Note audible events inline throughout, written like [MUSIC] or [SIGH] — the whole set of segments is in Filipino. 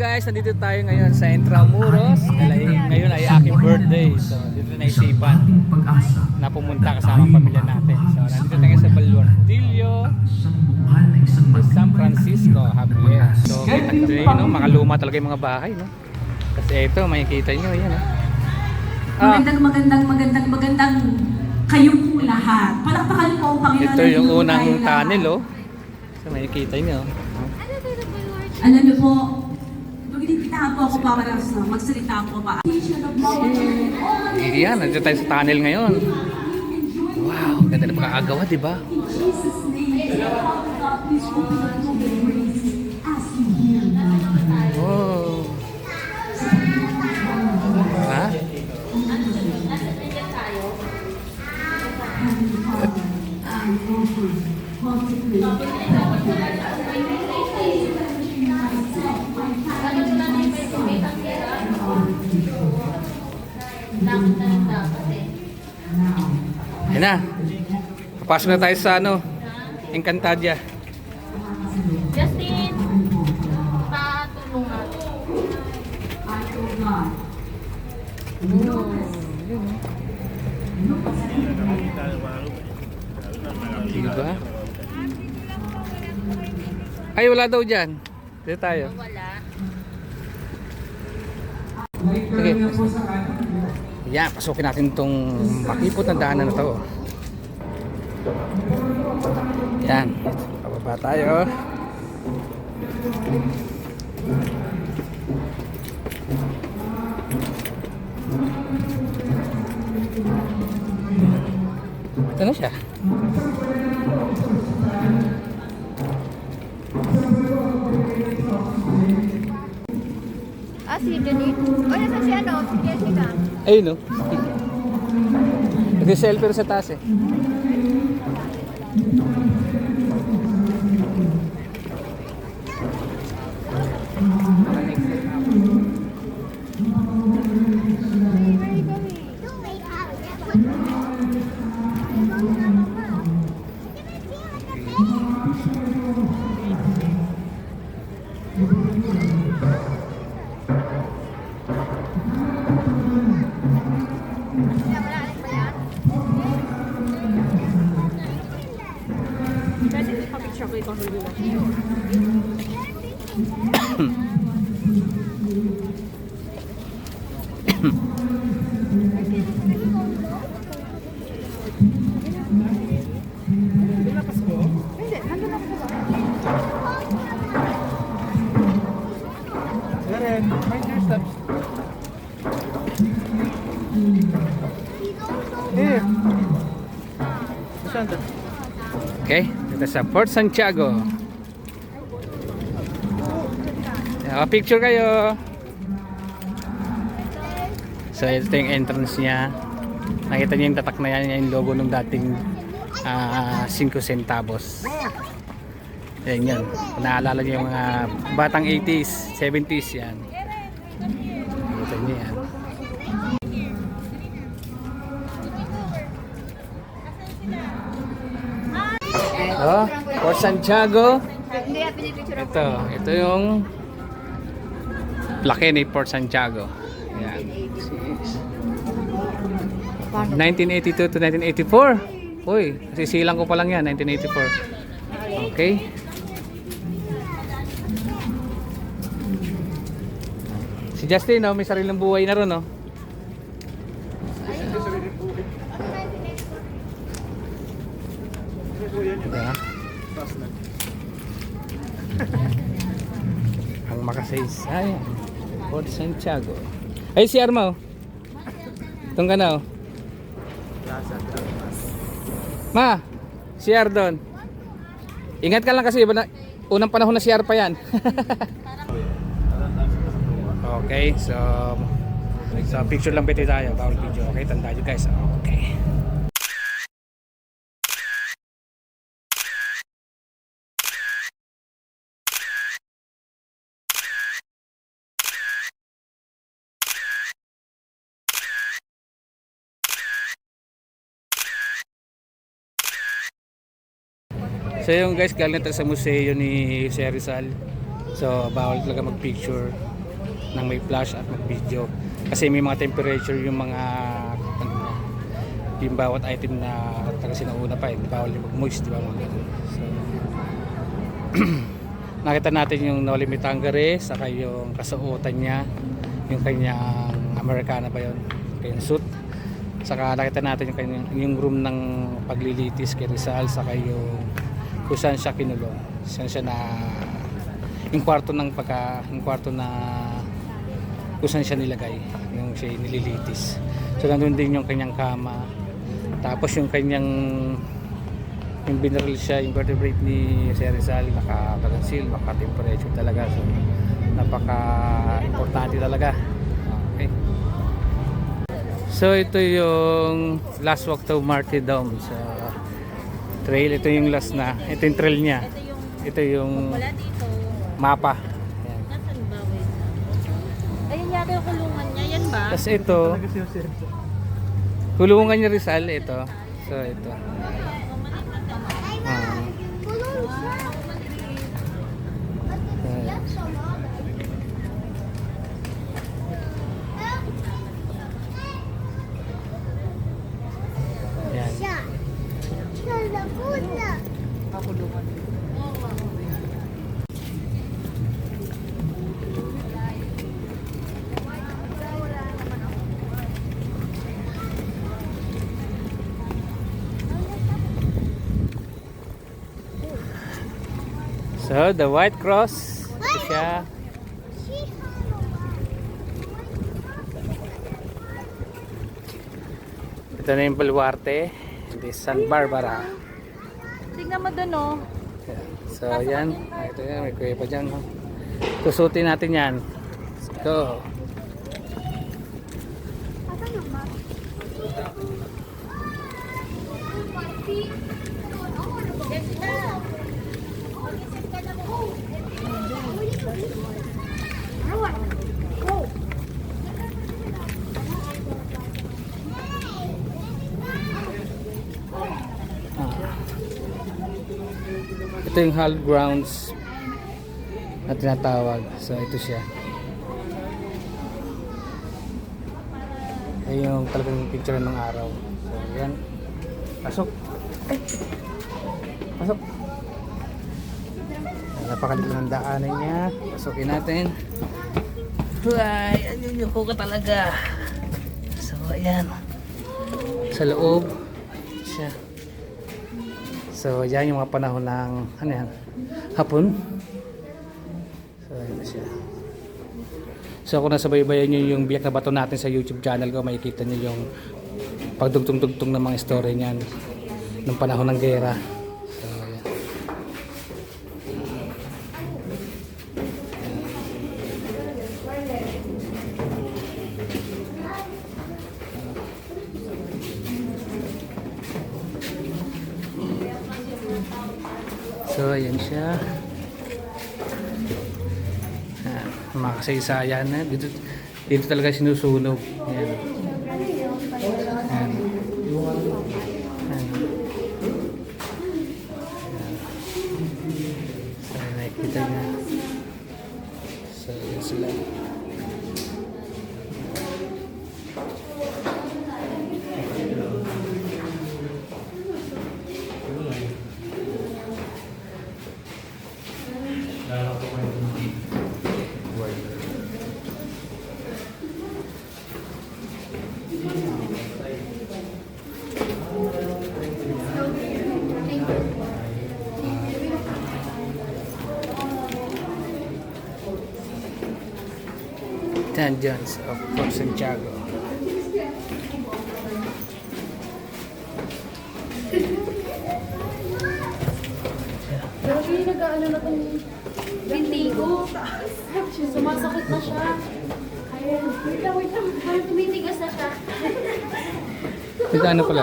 guys, nandito tayo ngayon sa Intramuros. Ngayon, ngayon ay aking birthday. So dito naisipan pag-asa na pumunta kasama ang pamilya natin. So nandito tayo sa na sa San Francisco, Javier. So kita nyo, no? mga luma talaga yung mga bahay. No? Kasi ito, makikita nyo, yan. No? Ah, Magandang, magandang, magandang, magandang kayo po lahat. Palakpakan po ang Panginoon. ito yung unang tunnel, oh. So makikita nyo. Alam niyo po, magbibitahan po ako para sa magsalita po ba. Yan, nandito tayo sa tunnel ngayon. Wow, ganda na pagkakagawa, di ba? Oh. Ha? Yan na. Papasok na tayo sa ano, Encantadia. Justin, patulong nga. Diba? Ay, wala daw dyan. Dito tayo. Wala. Sige. Yan, pasukin natin tong makipot na daanan na to. Yan. Pababa tayo. Ito na siya. Ah, si Janine. O, nasa si ano? Si Jessica. Ayun no. Nag-selfie rin sa taas eh. Okay, dito sa Port Santiago. Uh, picture kayo. So ito yung entrance niya. Nakita niyo yung tatak na yan, yung logo ng dating ah 5 centavos. Yan yun. Kung naalala niyo yung mga batang 80s, 70s yan. Nakita niyo yan. Oh, Port Santiago. Hindi, pinipicture. Ito, ito yung laki ni Port Santiago. Yan. 1982 to 1984. Uy, sisilang ko pa lang yan, 1984. Okay. Si Justin, no, may sariling buhay na ron, no? Diba? Ang makasaysay. Port Santiago. Ay, si Arma, oh. Itong ka na, oh. Ma, si Ardon. Ingat ka lang kasi, iba na, unang panahon na si Ar pa yan. [LAUGHS] okay, so, so picture lang pwede tayo, bawal video. Okay, tanda nyo guys. Okay. So yung guys, galing tayo sa museo ni Sir Rizal. So bawal talaga mag-picture. ng may flash at mag video kasi may mga temperature yung mga ano yung bawat item na taga sinauna pa eh bawal yung mag moist di ba mga ganun so [CLEARS THROAT] nakita natin yung Noli Me Tangere saka yung kasuotan niya yung kanyang Americana ba yun kanyang suit saka nakita natin yung, kanyang, yung room ng paglilitis kay Rizal saka yung kung saan siya kinulong saan siya na yung kwarto ng pagka yung kwarto na kung saan siya nilagay yung siya nililitis. So nandun din yung kanyang kama. Tapos yung kanyang yung binaril siya yung vertebrate ni Sir Rizal naka-balansil, naka-temperature talaga. So napaka importante talaga. Okay. So ito yung last walk to Martyrdom sa trail ito yung last na ito yung trail niya ito yung Wala dito. mapa Ayan. Nasaan ba? Ayun yata yung kulungan niya. Yan ba? Tapos ito, hulungan niya Rizal, ito. So, ito. Ah. Yan. So, the White Cross. Siya. Ito na yung baluarte. This San Barbara. Tingnan mo dun oh. So, yan. Ah, Ito yan. May kuya pa dyan. No? Susutin natin yan. Let's go. Ah. Ito yung hall grounds na tinatawag. So ito siya. Ito yung talagang picture ng araw. So yan. Pasok. Ay. Pasok. Napakaliit ang daanan niya. Pasukin natin. Ay, ayun yung ka talaga. So ayan. Sa loob. Siya. So, yan yung mga panahon ng, ano yan, hapon. So, ito siya. So, kung nasabaybayan nyo yung biyak na bato natin sa YouTube channel ko, makikita nyo yung pagdugtong-dugtong ng mga story niyan ng panahon ng gera. So, yan. So, ayan siya. Ayan, mga kasaysayan na. Dito, dito talaga sinusunog. Ayan. Ayan. Ayan. Ayan. So, nakikita niya. So, ayan sila. Dungeons of Fort Santiago. Grabe, nag-ano na tong binti ko. Sumasakit na siya. Ayun. Wait lang, wait lang. Parang tumitigas na siya. Ito ano pala?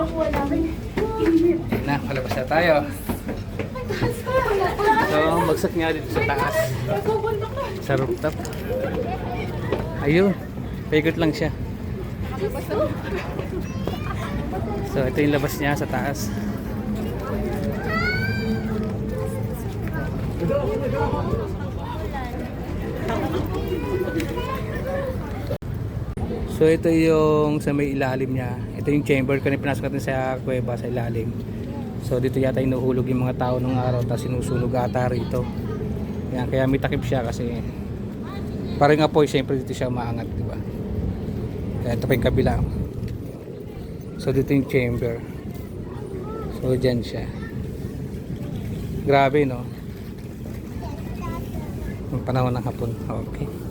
nakuha namin. Na, palabas na tayo. So, bagsak nga dito sa taas. Sa rooftop. Ayun. Paikot lang siya. So, ito yung labas niya sa taas. So, ito yung sa may ilalim niya. Ito yung chamber. Kanina pinasok natin sa kuweba sa ilalim. So, dito yata inuhulog yung mga tao ng araw tapos sinusunog ata rito. Yan, kaya may takip siya kasi parang apoy, syempre dito siya maangat, di ba? Kaya ito pa yung kabila. So dito yung chamber. So dyan siya. Grabe, no? Yung panahon ng hapon. Okay.